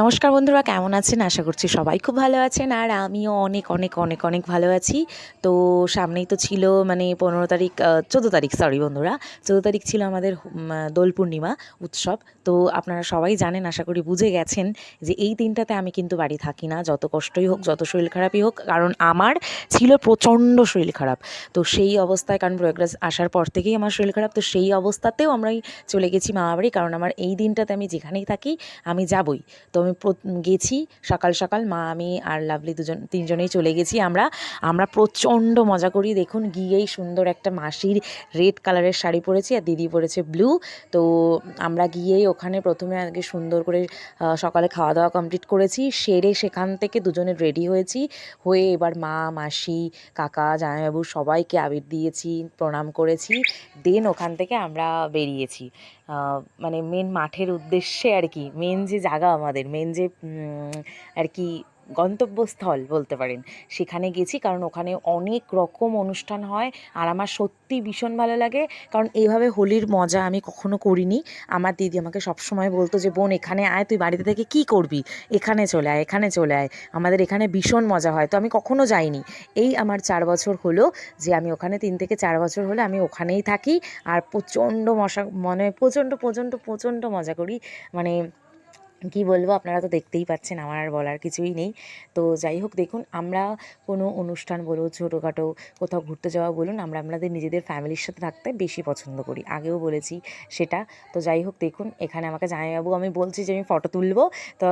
নমস্কার বন্ধুরা, কেমন আছেন? আশা করছি সবাই খুব ভালো আছেন। আর আমিও অনেক অনেক অনেক অনেক ভালো আছি। তো সামনেই তো ছিল মানে পনেরো তারিখ চোদ্দ তারিখ সরি বন্ধুরা। চোদ্দ তারিখ ছিল আমাদের দোল পূর্ণিমা উৎসব। তো আপনারা সবাই জানেন, আশা করি বুঝে গেছেন যে এই দিনটাতে আমি কিন্তু বাড়ি থাকি না। যত কষ্টই হোক, যত শরীর খারাপই হোক, কারণ আমার ছিল প্রচণ্ড শরীর খারাপ। তো সেই অবস্থায়, কারণ প্রয়াগরাজ আসার পর থেকেই আমার শরীর খারাপ, তো সেই অবস্থাতেও আমরাই চলে গেছি মামাবাড়ি। কারণ আমার এই দিনটাতে আমি যেখানেই থাকি, আমি যাবই। তো আমি গেছি, সকাল সকাল মা, আমি আর লাভলি দুজন, তিনজনেই চলে গেছি। আমরা আমরা প্রচণ্ড মজা করি। দেখুন, গিয়েই সুন্দর একটা মাসির রেড কালারের শাড়ি পরেছি আর দিদি পরেছে ব্লু। তো আমরা গিয়েই ওখানে প্রথমে আগে সুন্দর করে সকালে খাওয়া দাওয়া কমপ্লিট করেছি। সেরে সেখান থেকে দুজনে রেডি হয়েছি। হয়ে এবার মা, মাসি, কাকা, জামাইবাবু সবাইকে আবির দিয়েছি, প্রণাম করেছি। দেন ওখান থেকে আমরা বেরিয়েছি। মানে মেন মাঠের উদ্দেশ্যে আর কি মেন যে জায়গা আমাদের মেন যে আর কি গন্তব্যস্থল বলতে পারেন, সেখানে গেছি। কারণ ওখানে অনেক রকম অনুষ্ঠান হয় আর আমার সত্যি ভীষণ ভালো লাগে। কারণ এইভাবে হোলির মজা আমি কখনো করিনি। আমার দিদি আমাকে সবসময় বলতো যে, বোন, এখানে আয়, তুই বাড়িতে থেকে কী করবি? এখানে চলে আয়, এখানে চলে আয়। আমাদের এখানে ভীষণ মজা হয়। তো আমি কখনো যাইনি। এই আমার চার বছর হলো যে, আমি ওখানে তিন থেকে চার বছর হলে আমি ওখানেই থাকি। আর প্রচণ্ড মশা মানে প্রচণ্ড প্রচণ্ড প্রচণ্ড মজা করি। মানে কী বলব? আপনারা তো দেখতেই পাচ্ছেন, আমার আর বলার কিছুই নেই। তো যাই হোক, দেখুন, আমরা কোনো অনুষ্ঠান বলুন, ছোটোখাটো কোথাও ঘুরতে যাওয়া বলুন, আমরা আমাদের নিজেদের ফ্যামিলির সাথে থাকতে বেশি পছন্দ করি। আগেও বলেছি সেটা। তো যাই হোক, দেখুন, এখানে আমাকে জামাইবাবু, আমি বলছি যে আমি ফটো তুলবো, তো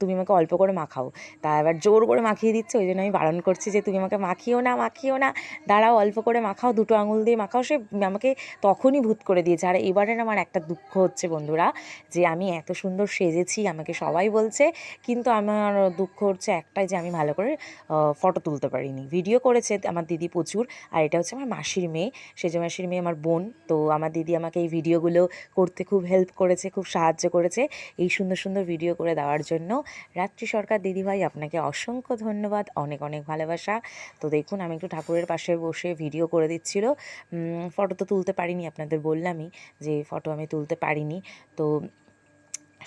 তুমি আমাকে অল্প করে মাখাও। তা এবার জোর করে মাখিয়ে দিচ্ছে, ওই জন্য আমি বারণ করছি যে তুমি আমাকে মাখিও না মাখিও না। দাঁড়াও, অল্প করে মাখাও, দুটো আঙুল দিয়ে মাখাও, সে আমাকে তখনই ভূত করে দিয়েছে। আর এবারের আমার একটা দুঃখ হচ্ছে বন্ধুরা, যে আমি এত সুন্দর সেজেছি আমাকে সবাই বলছে, কিন্তু আমার দুঃখ হচ্ছে একটাই যে আমি ভালো করে ফটো তুলতে পারিনি। ভিডিও করেছে আমার দিদি প্রচুর, আর এটা হচ্ছে আমার মাসির মেয়ে। সেজ মাসির মেয়ে আমার বোন, তো আমার দিদি আমাকে এই ভিডিওগুলো করতে খুব হেল্প করেছে, খুব সাহায্য করেছে এই সুন্দর সুন্দর ভিডিও করে দেওয়ার জন্য। রাত্রি সরকার দিদিভাই, আপনাকে অসংখ্য ধন্যবাদ, অনেক অনেক ভালোবাসা। তো দেখুন, আমি একটু ঠাকুরের পাশে বসে ভিডিও করে দিচ্ছিল। ফটো তো তুলতে পারিনি, আপনাদের বললামই যে ফটো আমি তুলতে পারিনি। তো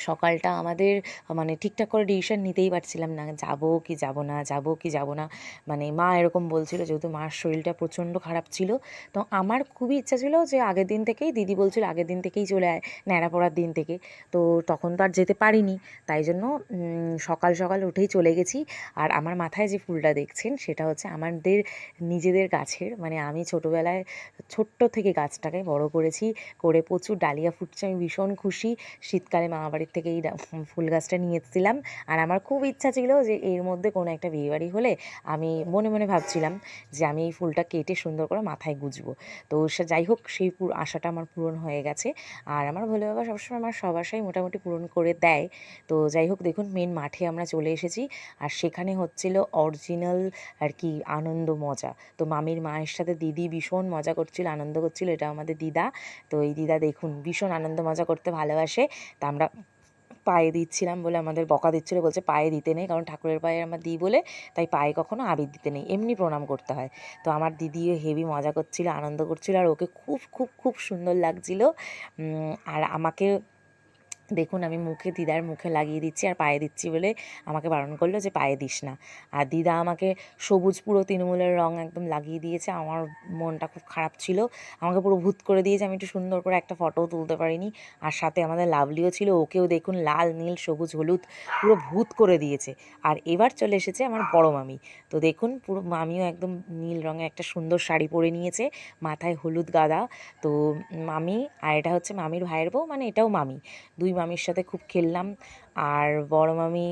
সকালটা আমাদের মানে ঠিকঠাক করে ডিসিশন নিতেই পারছিলাম না। যাব কি যাব না, যাব কি যাব না। মানে মা এরকম বলছিল যেহেতু মার শরীরটা প্রচণ্ড খারাপ ছিল, তো আমার খুবই ইচ্ছা ছিল যে আগের দিন থেকেই, দিদি বলছিল আগের দিন থেকেই চলে আয়, ন্যাড়া পড়ার দিন থেকে। তো তখন তো আর যেতে পারিনি, তাই জন্য সকাল সকাল উঠেই চলে গেছি। আর আমার মাথায় যে ফুলটা দেখছেন, সেটা হচ্ছে আমাদের নিজেদের গাছের মানে আমি ছোটোবেলায় ছোট্ট থেকে গাছটাকে বড় করেছি, করে প্রচুর ডালিয়া ফুটছে, আমি ভীষণ খুশি। শীতকালে মামা বাড়ির থেকে এই ফুল গাছটা নিয়ে এসেছিলাম। আর আমার খুব ইচ্ছা ছিল যে এর মধ্যে কোনো একটা বিয়েবাড়ি হলে আমি মনে মনে ভাবছিলাম যে আমি এই ফুলটা কেটে সুন্দর করে মাথায় গুজবো। তো সে, যাই হোক, সেই আশাটা আমার পূরণ হয়ে গেছে। আর আমার ভোলে বাবা সবসময় আমার সব আশাই মোটামুটি পূরণ করে দেয়। তো যাই হোক, দেখুন মেন মাঠে আমরা চলে এসেছি। আর সেখানে হচ্ছিল অরিজিনাল আর কি আনন্দ মজা। তো মামির মায়ের সাথে দিদি ভীষণ মজা করছিল, আনন্দ করছিল, এটা আমাদের দিদা। তো এই দিদা দেখুন, ভীষণ আনন্দ মজা করতে ভালোবাসে। তা আমরা পায়ে দিচ্ছিলাম বলে আমাদের বকা দিচ্ছিল, বলছে পায়ে দিতে নেই, কারণ ঠাকুরের পায়ে আমরা দিই বলে তাই পায়ে কখনো আবির দিতে নেই, এমনি প্রণাম করতে হয়। তো আমার দিদিও হেভি মজা করছিল, আনন্দ করছিল, আর ওকে খুব খুব খুব সুন্দর লাগছিল। আর আমাকে দেখুন, আমি মুখে দিদার মুখে লাগিয়ে দিচ্ছি আর পায়ে দিচ্ছি বলে আমাকে বারণ করল যে, পায়ে দিস না। আর দিদা আমাকে সবুজ পুরো তৃণমূলের রং একদম লাগিয়ে দিয়েছে। আমার মনটা খুব খারাপ ছিল। আমাকে পুরো ভূত করে দিয়েছে। আমি একটু সুন্দর করে একটা ফটোও তুলতে পারিনি। আর সাথে আমাদের লাভলিও ছিল। ওকেও দেখুন, লাল, নীল, সবুজ, হলুদ পুরো ভূত করে দিয়েছে। আর এবার চলে এসেছে আমার বড় মামি। তো দেখুন, পুরো মামিও একদম নীল রঙের একটা সুন্দর শাড়ি পরে নিয়েছে, মাথায় হলুদ গাদা। তো মামি, আর এটা হচ্ছে মামির ভাইয়ের বউ মানে এটাও মামি। দুই মামির সাথে খুব খেললাম। আর বড় মামি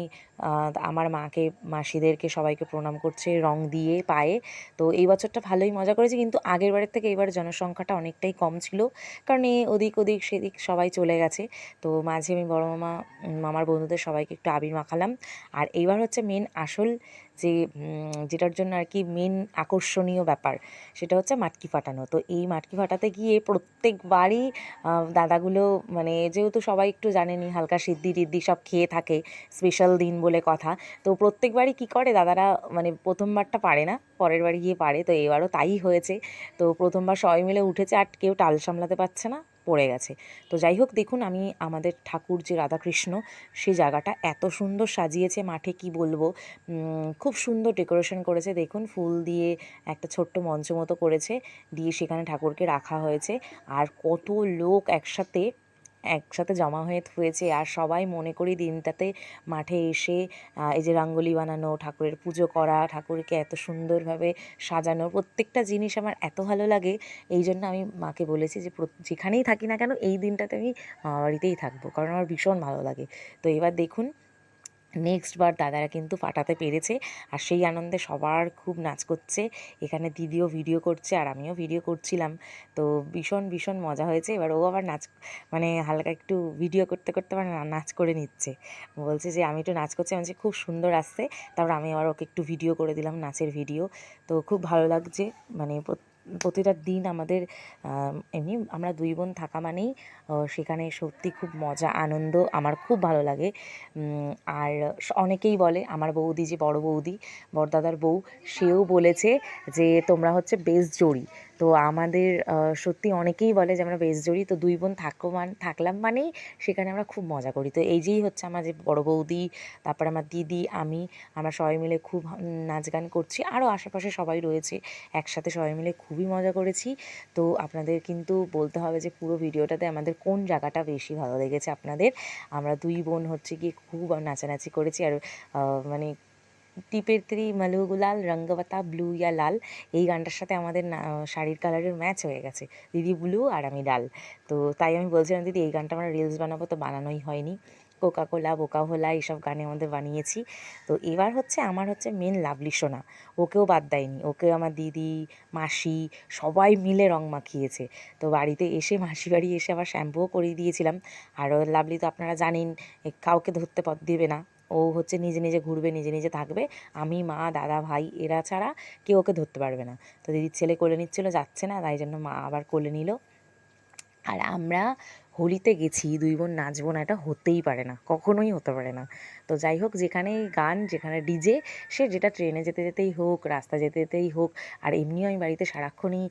আমার মাকে, মাসিদেরকে সবাইকে প্রণাম করছে রং দিয়ে পায়ে। তো এই বছরটা ভালোই মজা করেছি, কিন্তু আগের বারের থেকে এবার জনসংখ্যাটা অনেকটাই কম ছিল। কারণ এ, ওদিক ওদিক, সেদিক সবাই চলে গেছে। তো মাঝে আমি বড় মামা মামার বন্ধুদের সবাইকে একটু আবির মাখালাম। আর এইবার হচ্ছে মেন আসল যে যেটার জন্য আর কি মেন আকর্ষণীয় ব্যাপার, সেটা হচ্ছে মাটকি ফাটানো। তো এই মাটকি ফাটাতে গিয়ে প্রত্যেকবারই দাদাগুলো মানে যেহেতু সবাই একটু জানেনই হালকা সিদ্ধি টিদ্ধি সব খেয়ে থাকে স্পেশাল দিন বলে কথা। তো প্রত্যেকবারই কী করে দাদারা মানে প্রথমবারটা পারে না পরের বার গিয়ে পারে, তো এবারও তাই হয়েছে। তো প্রথমবার সবাই মিলে উঠেছে, আর কেউ টাল সামলাতে পারছে না, পড়ে গেছে। তো যাই হোক, দেখুন আমি আমাদের ঠাকুর যে রাধাকৃষ্ণ সেই জায়গাটা এত সুন্দর সাজিয়েছে, মাঠে কি বলব? খুব সুন্দর ডেকোরেশন করেছে। দেখুন, ফুল দিয়ে একটা ছোট্ট মঞ্চ মতো করেছে, দিয়ে সেখানে ঠাকুরকে রাখা হয়েছে। আর কত লোক একসাথে একসাথে জমা হয়ে হয়েছে আর সবাই মনে করি দিনটাতে মাঠে এসে এই যে রঙ্গোলি বানানো, ঠাকুরের পুজো করা, ঠাকুরকে এত সুন্দরভাবে সাজানো, প্রত্যেকটা জিনিস আমার এত ভালো লাগে। এই জন্য আমি মাকে বলেছি যে যেখানেই থাকি না কেন, এই দিনটাতে আমি বাড়িতেই থাকব। কারণ আমার ভীষণ ভালো লাগে। তো এবার দেখুন নেক্সট বার দাদারা কিন্তু ফাটাতে পেরেছে আর সেই আনন্দে সবার খুব নাচ করছে। এখানে দিদিও ভিডিও করছে আর আমিও ভিডিও করছিলাম। তো ভীষণ ভীষণ মজা হয়েছে। এবার ও আবার নাচ মানে হালকা একটু ভিডিও করতে করতে আবার না- নাচ করে নিচ্ছে। বলছে যে, আমি একটু নাচ করছি, আমি খুব সুন্দর আসছে। তারপর আমি আবার ওকে একটু ভিডিও করে দিলাম নাচের ভিডিও তো খুব ভালো লাগছে মানে প্রতিটা দিন আমাদের আম, এমনি আমরা দুই বোন থাকা মানেই সেখানে সত্যি খুব মজা আনন্দ আমার খুব ভালো লাগে। আর অনেকেই বলে আমার বৌদি যে বড় বৌদি বড়দাদার বউ সেও বলেছে যে তোমরা হচ্ছে বেশ জড়ি। তো আমাদের সত্যি অনেকেই বলে যে আমরা বেশ জড়ি তো দুই বোন থাকো মান, থাকলাম মানেই সেখানে আমরা খুব মজা করি। তো এই যেই হচ্ছে আমার যে বড় বৌদি, তারপর আমার দিদি, আমি, আমরা সবাই মিলে খুব নাচ গান করছি। আরও আশেপাশে সবাই রয়েছে, একসাথে সবাই মিলে খুবই মজা করেছি। তো আপনাদের কিন্তু বলতে হবে যে পুরো ভিডিওটাতে আমাদের কোন জায়গাটা বেশি ভালো লেগেছে আপনাদের? আমরা দুই বোন হচ্ছে গিয়ে খুব নাচানাচি করেছি। আর মানে টিপের ত্রি গুলাল রঙ্গবতা ব্লু ইয়া লাল, এই গানটার সাথে আমাদের শাড়ির কালারের ম্যাচ হয়ে গেছে। দিদি ব্লু আর আমি লাল। তো তাই আমি বলছিলাম, দিদি, এই গানটা আমরা রিলস বানাবো তো বানানোই হয়নি। কোকা কোলা বোকা হোলা এইসব গানে আমাদের বানিয়েছি। তো এবার হচ্ছে আমার হচ্ছে মেন লাভলি সোনা। ওকেও বাদ দেয়নি। ওকে আমার দিদি, মাসি সবাই মিলে রং মাখিয়েছে। তো বাড়িতে এসে মাসি বাড়ি এসে আবার শ্যাম্পুও করিয়ে দিয়েছিলাম। আর লাভলি তো আপনারা জানেন কাউকে ধরতে দেবে না। ও হচ্ছে নিজে নিজে ঘুরবে, নিজে নিজে থাকবে। আমি, মা, দাদা, ভাই এরা ছাড়া কেউ ওকে ধরতে পারবে না। তো দিদির ছেলে কোলে নিচ্ছিল, যাচ্ছে না, তাই জন্য মা আবার কোলে নিল। আর আমরা হোলিতে গেছি, দুই বোন নাচবো না, এটা হতেই পারে না, কখনোই হতে পারে না। তো যাই হোক, যেখানেই গান, যেখানে ডিজে, সে যেটা ট্রেনে যেতে যেতেই হোক রাস্তা যেতে যেতেই হোক, আর এমনিও আমি বাড়িতে সারাক্ষণই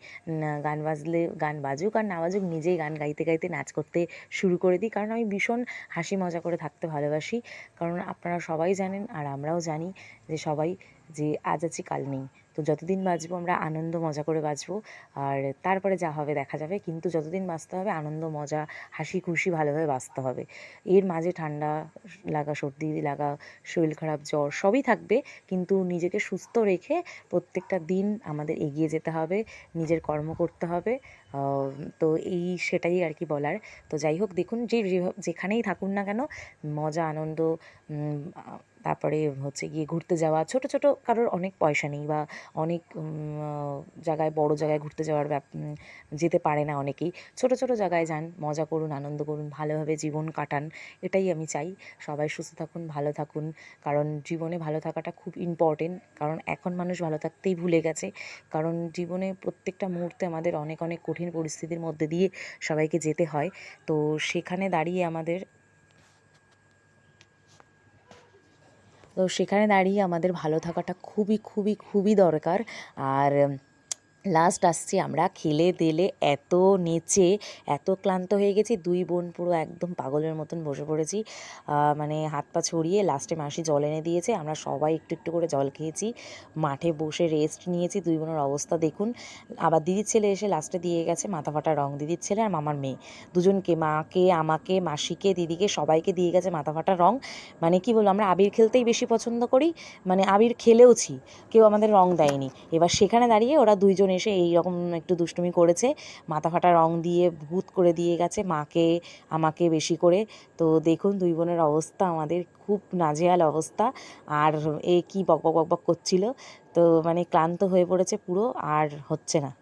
গান বাজলে, গান বাজুক আর না বাজুক, নিজেই গান গাইতে গাইতে নাচ করতে শুরু করে দিই। কারণ আমি ভীষণ হাসি মজা করে থাকতে ভালোবাসি। কারণ আপনারা সবাই জানেন আর আমরাও জানি যে সবাই যে আজ আছি, কাল নেই। তো যতদিন বাঁচবো আমরা আনন্দ, মজা করে বাঁচবো। আর তারপরে যা হবে দেখা যাবে, কিন্তু যতদিন বাঁচতে হবে আনন্দ, মজা, হাসি, খুশি ভালোভাবে বাঁচতে হবে। এর মাঝে ঠান্ডা লাগা, সর্দি লাগা, শরীর খারাপ, জ্বর সবই থাকবে, কিন্তু নিজেকে সুস্থ রেখে প্রত্যেকটা দিন আমাদের এগিয়ে যেতে হবে, নিজের কর্ম করতে হবে। তো এই সেটাই আর কি বলার। তো যাই হোক, দেখুন যে যেখানেই থাকুন না কেন, মজা, আনন্দ তারপরে হচ্ছে গিয়ে ঘুরতে যাওয়া, ছোট ছোট কারোর অনেক পয়সা নেই বা অনেক জায়গায়, বড় জায়গায় ঘুরতে যাওয়ার ব্যাপ যেতে পারে না অনেকেই। ছোট ছোট জায়গায় যান, মজা করুন, আনন্দ করুন, ভালোভাবে জীবন কাটান, এটাই আমি চাই। সবাই সুস্থ থাকুন, ভালো থাকুন, কারণ জীবনে ভালো থাকাটা খুব ইম্পর্টেন্ট কারণ এখন মানুষ ভালো থাকতেই ভুলে গেছে। কারণ জীবনে প্রত্যেকটা মুহূর্তে আমাদের অনেক অনেক কঠিন পরিস্থিতির মধ্যে দিয়ে সবাইকে যেতে হয়। তো সেখানে দাঁড়িয়ে আমাদের তো সেখানে দাঁড়িয়ে আমাদের ভালো থাকাটা খুবই খুবই খুবই দরকার। আর লাস্ট আসছি আমরা। খেলে দেলে এত নেচে, এত ক্লান্ত হয়ে গেছি, দুই বোন পুরো একদম পাগলের মতন বসে পড়েছি। মানে হাত পা ছড়িয়ে লাস্টে মাসি জল এনে দিয়েছে, আমরা সবাই একটু একটু করে জল খেয়েছি। মাঠে বসে রেস্ট নিয়েছি, দুই বোনের অবস্থা দেখুন। আবার দিদির ছেলে এসে লাস্টে দিয়ে গেছে মাথা ফাটা রং। দিদির ছেলে আর মামার মেয়ে। দুজনকে, মাকে, আমাকে, মাসিকে, দিদিকে সবাইকে দিয়ে গেছে মাথা ফাটা রং। মানে কি বলব, আমরা আবির খেলতেই বেশি পছন্দ করি। মানে আবির খেলেওছি, কেউ আমাদের রং দেয়নি। এবার সেখানে দাঁড়িয়ে ওরা দুইজন এসে এই রকম একটু দুষ্টুমি করেছে। মাথা ফাটা রং দিয়ে ভূত করে দিয়ে গেছে মাকে, আমাকে বেশি করে। তো দেখুন দুই বোনের অবস্থা, আমাদের খুব নাজেয়াল অবস্থা। আর এ কি বকবক বকবক বক বক করছিল। তো মানে ক্লান্ত হয়ে পড়েছে পুরো, আর হচ্ছে না।